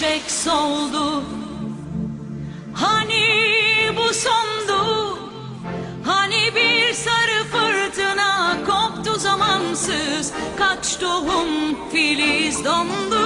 çiçek soldu. Hani bu sondu? Hani bir sarı fırtına koptu zamansız? Kaç tohum filiz dondu?